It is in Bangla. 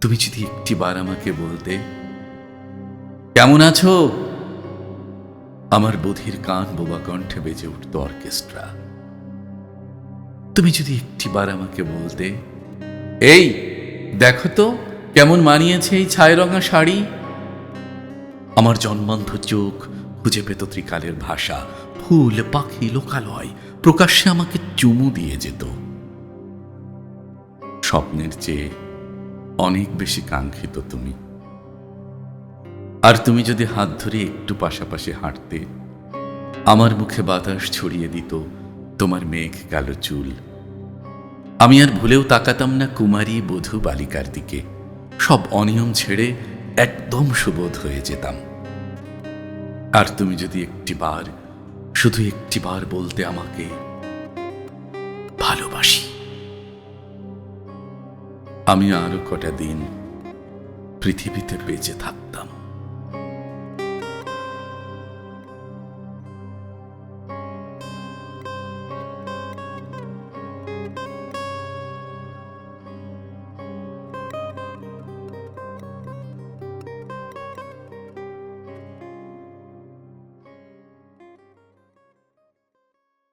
তুমি যদি একটিবার আমাকে বলতে, কেমন আছো? আমার বধির কান বোবা কণ্ঠে বেজে উঠত অর্কেস্ট্রা। তুমি যদি একটিবার আমাকে বলতে, এই, দেখো তো, কেমন মানিয়েছে এই ছায় রঙা শাড়ি? আমার জন্মান্ধ চোখ খুঁজে পেত ত্রিকালের ভাষা। ফুল, পাখি, লোকালয় প্রকাশ্যে আমাকে চুমু দিয়ে যেত। স্বপ্নের চেয়ে অনেক বেশি কাঙ্ক্ষিত তুমি। আর তুমি যদি হাত ধরে একটু পাশাপাশি হাঁটতে, আমার মুখে বাতাস ছড়িয়ে দিত, তোমার মেঘ কালো চুল। আমি আর ভুলেও তাকাতাম না কুমারী বধূ বালিকার দিকে। সব অনিয়ম ছেড়ে একদম সুবোধ হয়ে যেতাম। আর তুমি যদি একটিবার শুধু একটিবার বলতে আমাকে ভালোবাসি। আমি আরও কটা দিন পৃথিবীতে বেঁচে থাকতাম।